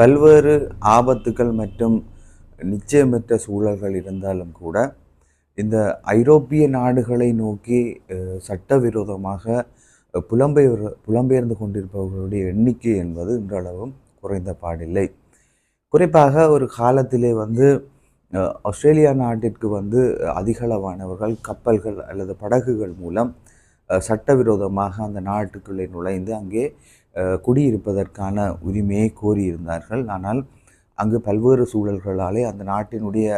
பல்வேறு ஆபத்துக்கள் மற்றும் நிச்சயமற்ற சூழல்கள் இருந்தாலும் கூட இந்த ஐரோப்பிய நாடுகளை நோக்கி சட்டவிரோதமாக புலம்பெயர் புலம்பெயர்ந்து கொண்டிருப்பவர்களுடைய எண்ணிக்கை என்பது இன்றளவும் குறைந்த பாடில்லை. குறிப்பாக ஒரு காலத்திலே வந்து ஆஸ்திரேலியா நாட்டிற்கு வந்து அதிகளவானவர்கள் கப்பல்கள் அல்லது படகுகள் மூலம் சட்டவிரோதமாக அந்த நாட்டுக்குள்ளே நுழைந்து அங்கே குடியிருப்பதற்கான உரிமையை கோரியிருந்தார்கள். ஆனால் அங்கு பல்வேறு சூழல்களாலே அந்த நாட்டினுடைய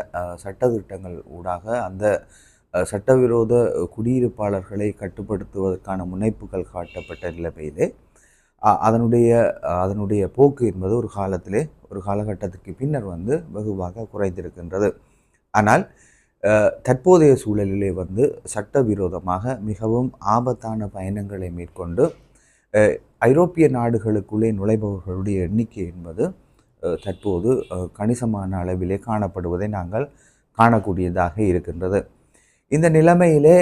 சட்டத்திட்டங்கள் ஊடாக அந்த சட்டவிரோத குடியிருப்பாளர்களை கட்டுப்படுத்துவதற்கான முனைப்புகள் காட்டப்பட்ட நிலைமையிலே அதனுடைய அதனுடைய போக்கு என்பது ஒரு காலத்திலே ஒரு காலகட்டத்திற்கு பின்னர் வந்து வெகுவாக குறைந்திருக்கின்றது. ஆனால் தற்போதைய சூழலிலே வந்து சட்டவிரோதமாக மிகவும் ஆபத்தான பயணங்களை மேற்கொண்டு ஐரோப்பிய நாடுகளுக்குள்ளே நுழைபவர்களுடைய எண்ணிக்கை என்பது தற்போது கணிசமான அளவிலே காணப்படுவதை நாங்கள் காணக்கூடியதாக இருக்கின்றது. இந்த நிலைமையிலே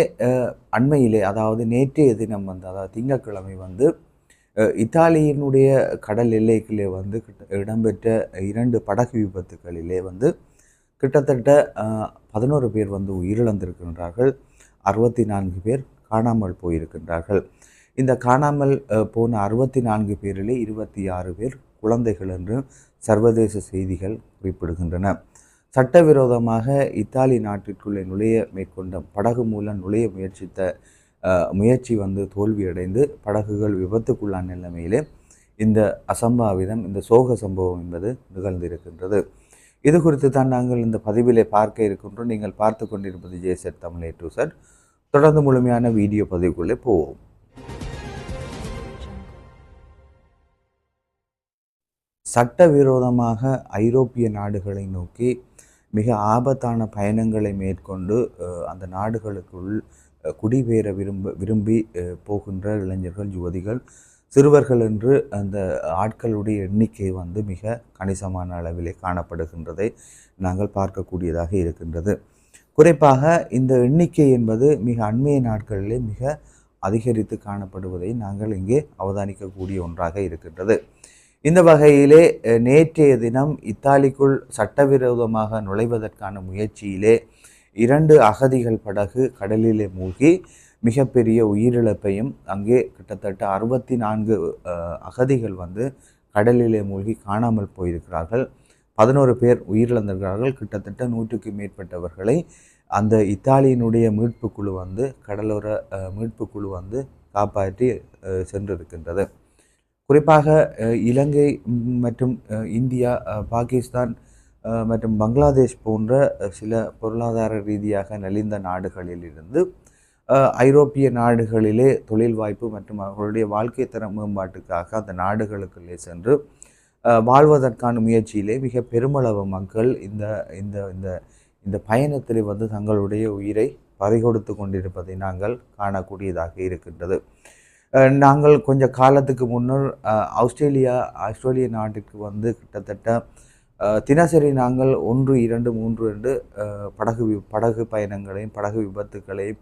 அண்மையிலே அதாவது நேற்றைய தினம் வந்து அதாவது திங்கட்கிழமை வந்து இத்தாலியினுடைய கடல் எல்லைக்குள்ளே வந்து கிட்ட- இடம்பெற்ற இரண்டு படகு விபத்துகளிலே வந்து கிட்டத்தட்ட பதினோரு பேர் வந்து உயிரிழந்திருக்கின்றார்கள். அறுபத்தி நான்கு பேர் காணாமல் போயிருக்கின்றார்கள். இந்த காணாமல் போன அறுபத்தி நான்கு பேரிலே இருபத்தி ஆறு பேர் குழந்தைகள் என்று சர்வதேச செய்திகள் குறிப்பிடுகின்றன. சட்டவிரோதமாக இத்தாலி நாட்டிற்குள்ளே நுழைய மேற்கொண்ட படகு மூலம் நுழைய முயற்சித்த முயற்சி வந்து தோல்வியடைந்து படகுகள் விபத்துக்குள்ளான நிலைமையிலே இந்த அசம்பாவிதம் இந்த சோக சம்பவம் என்பது நிகழ்ந்திருக்கின்றது. இது குறித்து தான் நாங்கள் இந்த பதிவிலே பார்க்க இருக்கின்றோம். நீங்கள் பார்த்து கொண்டிருப்பது ஜேசட் தமிழ் ஏ டு தொடர்ந்து முழுமையான வீடியோ பதிவுக்குள்ளே போவோம். சட்டவிரோதமாக ஐரோப்பிய நாடுகளை நோக்கி மிக ஆபத்தான பயணங்களை மேற்கொண்டு அஹ், அந்த நாடுகளுக்குள் குடிபெயர விரும்ப விரும்பி அஹ், போகின்ற இளைஞர்கள் யுவதிகள் சிறுவர்கள் என்று அந்த ஆட்களுடைய எண்ணிக்கை வந்து மிக கணிசமான அளவிலே காணப்படுகின்றதை நாங்கள் பார்க்கக்கூடியதாக இருக்கின்றது. குறிப்பாக இந்த எண்ணிக்கை என்பது மிக அண்மைய நாட்களிலே மிக அதிகரித்து காணப்படுவதை நாங்கள் இங்கே அவதானிக்கக்கூடிய ஒன்றாக இருக்கின்றது. இந்த வகையிலே நேற்றைய தினம் இத்தாலிக்குள் சட்டவிரோதமாக நுழைவதற்கான முயற்சியிலே இரண்டு அகதிகள் படகு கடலிலே மூழ்கி மிகப்பெரிய உயிரிழப்பையும் அங்கே கிட்டத்தட்ட அறுபத்தி நான்கு அகதிகள் வந்து கடலிலே மூழ்கி காணாமல் போயிருக்கிறார்கள். பதினோரு பேர் உயிரிழந்திருக்கிறார்கள். கிட்டத்தட்ட நூற்றுக்கு மேற்பட்டவர்களை அந்த இத்தாலியினுடைய மீட்பு குழு வந்து கடலோர மீட்பு குழு வந்து காப்பாற்றி சென்றிருக்கின்றது. குறிப்பாக இலங்கை மற்றும் இந்தியா பாகிஸ்தான் மற்றும் பங்களாதேஷ் போன்ற சில பொருளாதார ரீதியாக நலிந்த நாடுகளில் இருந்து ஐரோப்பிய நாடுகளிலே தொழில் வாய்ப்பு மற்றும் அவர்களுடைய வாழ்க்கை தர மேம்பாட்டுக்காக அந்த நாடுகளுக்குள்ளே சென்று வாழ்வதற்கான முயற்சியிலே மிக பெருமளவு மக்கள் இந்த இந்த இந்த இந்த பயணத்தில் வந்து தங்களுடைய உயிரை பறிகொடுத்து கொண்டிருப்பதை நாங்கள் காணக்கூடியதாக இருக்கின்றது. நாங்கள் கொஞ்சம் காலத்துக்கு முன்னர் ஆஸ்திரேலியா ஆஸ்திரேலிய நாட்டிற்கு வந்து கிட்டத்தட்ட தினசரி நாங்கள் ஒன்று இரண்டு மூன்று என்று படகு படகு பயணங்களையும் படகு விபத்துக்களையும்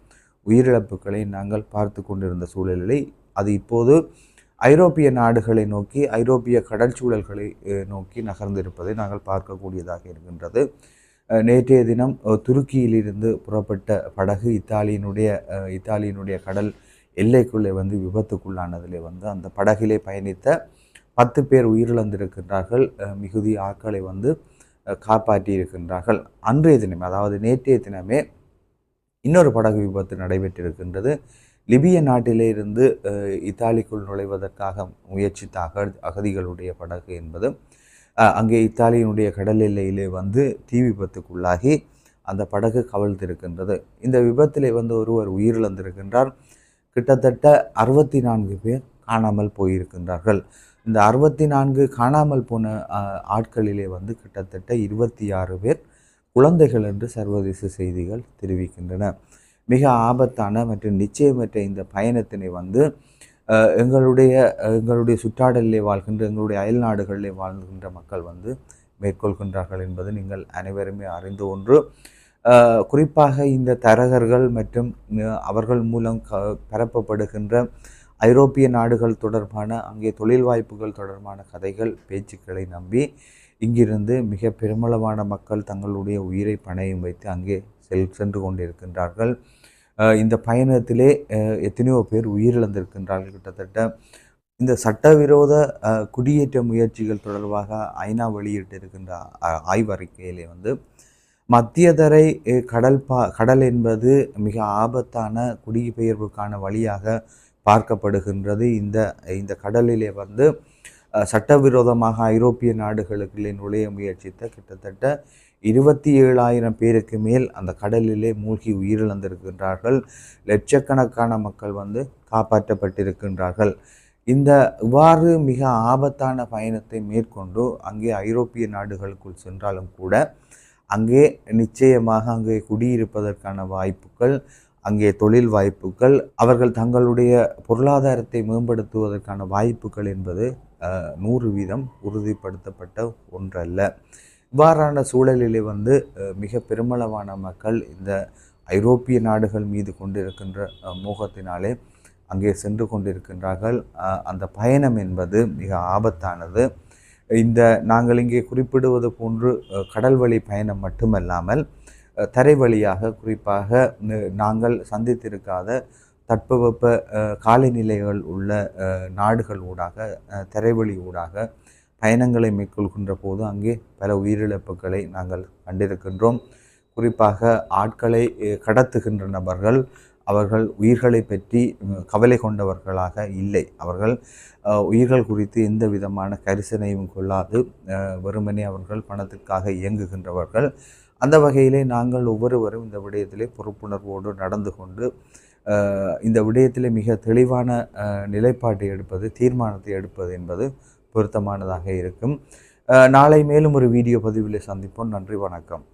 உயிரிழப்புகளை நாங்கள் பார்த்து கொண்டிருந்த சூழலிலே அது இப்போது ஐரோப்பிய நாடுகளை நோக்கி ஐரோப்பிய கடல் சூழல்களை நோக்கி நகர்ந்திருப்பதை நாங்கள் பார்க்கக்கூடியதாக இருக்கின்றது. நேற்றைய தினம் துருக்கியிலிருந்து புறப்பட்ட படகு இத்தாலியினுடைய இத்தாலியினுடைய கடல் எல்லைக்குள்ளே வந்து விபத்துக்குள்ளானதிலே வந்து அந்த படகிலே பயணித்த பத்து பேர் உயிரிழந்திருக்கின்றார்கள். மிகுதி ஆட்களை வந்து காப்பாற்றி இருக்கின்றார்கள் அன்றைய தினமே அதாவது நேற்றைய தினமே இன்னொரு படகு விபத்து நடைபெற்றிருக்கின்றது. லிபிய நாட்டிலே இருந்து இத்தாலிக்குள் நுழைவதற்காக முயற்சித்த அக அகதிகளுடைய படகு என்பது அங்கே இத்தாலியினுடைய கடல் எல்லையிலே வந்து தீ விபத்துக்குள்ளாகி அந்த படகு கவிழ்ந்திருக்கின்றது. இந்த விபத்திலே வந்து ஒருவர் உயிரிழந்திருக்கின்றார். கிட்டத்தட்ட அறுபத்தி நான்கு பேர் காணாமல் போயிருக்கின்றார்கள். இந்த அறுபத்தி நான்கு காணாமல் போன ஆட்களிலே வந்து கிட்டத்தட்ட இருபத்தி ஆறு பேர் குழந்தைகள் என்று சர்வதேச செய்திகள் தெரிவிக்கின்றன. மிக ஆபத்தான மற்றும் நிச்சயமற்ற இந்த பயணத்தினை வந்து எங்களுடைய எங்களுடைய சுற்றாடலிலே வாழ்கின்ற எங்களுடைய அயல் நாடுகளிலே வாழ்கின்ற மக்கள் வந்து மேற்கொள்கின்றார்கள் என்பது நீங்கள் அனைவருமே அறிந்த ஒன்று. குறிப்பாக இந்த தரகர்கள் மற்றும் அவர்கள் மூலம் க பரப்பப்படுகின்ற ஐரோப்பிய நாடுகள் தொடர்பான அங்கே தொழில் வாய்ப்புகள் தொடர்பான கதைகள் பேச்சுக்களை நம்பி இங்கிருந்து மிக பெருமளவான மக்கள் தங்களுடைய உயிரை பணையும் வைத்து அங்கே செல் சென்று கொண்டிருக்கின்றார்கள். இந்த பயணத்திலே எத்தனையோ பேர் உயிரிழந்திருக்கின்றார்கள் கிட்டத்தட்ட. இந்த சட்டவிரோத குடியேற்ற முயற்சிகள் தொடர்பாக ஐநா வெளியிட்டிருக்கின்ற ஆய்வறிக்கையிலே வந்து மத்தியதரை கடல் பா கடல் என்பது மிக ஆபத்தான குடிபெயர்வுக்கான வழியாக பார்க்கப்படுகின்றது. இந்த இந்த கடலிலே வந்து சட்டவிரோதமாக ஐரோப்பிய நாடுகளுக்குள்ளே நுழைய முயற்சித்த கிட்டத்தட்ட இருபத்தி ஏழாயிரம் பேருக்கு மேல் அந்த கடலிலே மூழ்கி உயிரிழந்திருக்கின்றார்கள். லட்சக்கணக்கான மக்கள் வந்து காப்பாற்றப்பட்டிருக்கின்றார்கள். இந்த இவ்வாறு மிக ஆபத்தான பயணத்தை மேற்கொண்டு அங்கே ஐரோப்பிய நாடுகளுக்குள் சென்றாலும் கூட அங்கே நிச்சயமாக அங்கே குடியிருப்பதற்கான வாய்ப்புகள் அங்கே தொழில் வாய்ப்புகள் அவர்கள் தங்களுடைய பொருளாதாரத்தை மேம்படுத்துவதற்கான வாய்ப்புகள் என்பது நூறு வீதம் உறுதிப்படுத்தப்பட்ட ஒன்றல்ல. இவ்வாறான சூழலிலே வந்து மிக பெருமளவான மக்கள் இந்த ஐரோப்பிய நாடுகள் மீது கொண்டிருக்கின்ற மோகத்தினாலே அங்கே சென்று கொண்டிருக்கின்றார்கள். அந்த பயணம் என்பது மிக ஆபத்தானது. இந்த நாங்கள் இங்கே குறிப்பிடுவது போன்று கடல் வழி பயணம் மட்டுமல்லாமல் தரை வழியாக குறிப்பாக நாங்கள் சந்தித்திருக்காத தட்பவெப்ப காலநிலைகள் உள்ள நாடுகள் ஊடாக தரைவழி ஊடாக பயணங்களை மேற்கொள்கின்ற போது அங்கே பல உயிரிழப்புகளை நாங்கள் கண்டிருக்கின்றோம். குறிப்பாக ஆட்களை கடத்துகின்ற நபர்கள் அவர்கள் உயிர்களை பற்றி கவலை கொண்டவர்களாக இல்லை. அவர்கள் உயிர்கள் குறித்து எந்த விதமான கரிசனையும் கொள்ளாது வெறுமனே அவர்கள் பணத்திற்காக இயங்குகின்றவர்கள். அந்த வகையிலே நாங்கள் ஒவ்வொருவரும் இந்த விடயத்திலே பொறுப்புணர்வோடு நடந்து கொண்டு இந்த விடயத்தில் மிக தெளிவான நிலைப்பாட்டை எடுப்பது தீர்மானத்தை எடுப்பது என்பது பொருத்தமானதாக இருக்கும். நாளை மேலும் ஒரு வீடியோ பதிவில் சந்திப்போம். நன்றி வணக்கம்.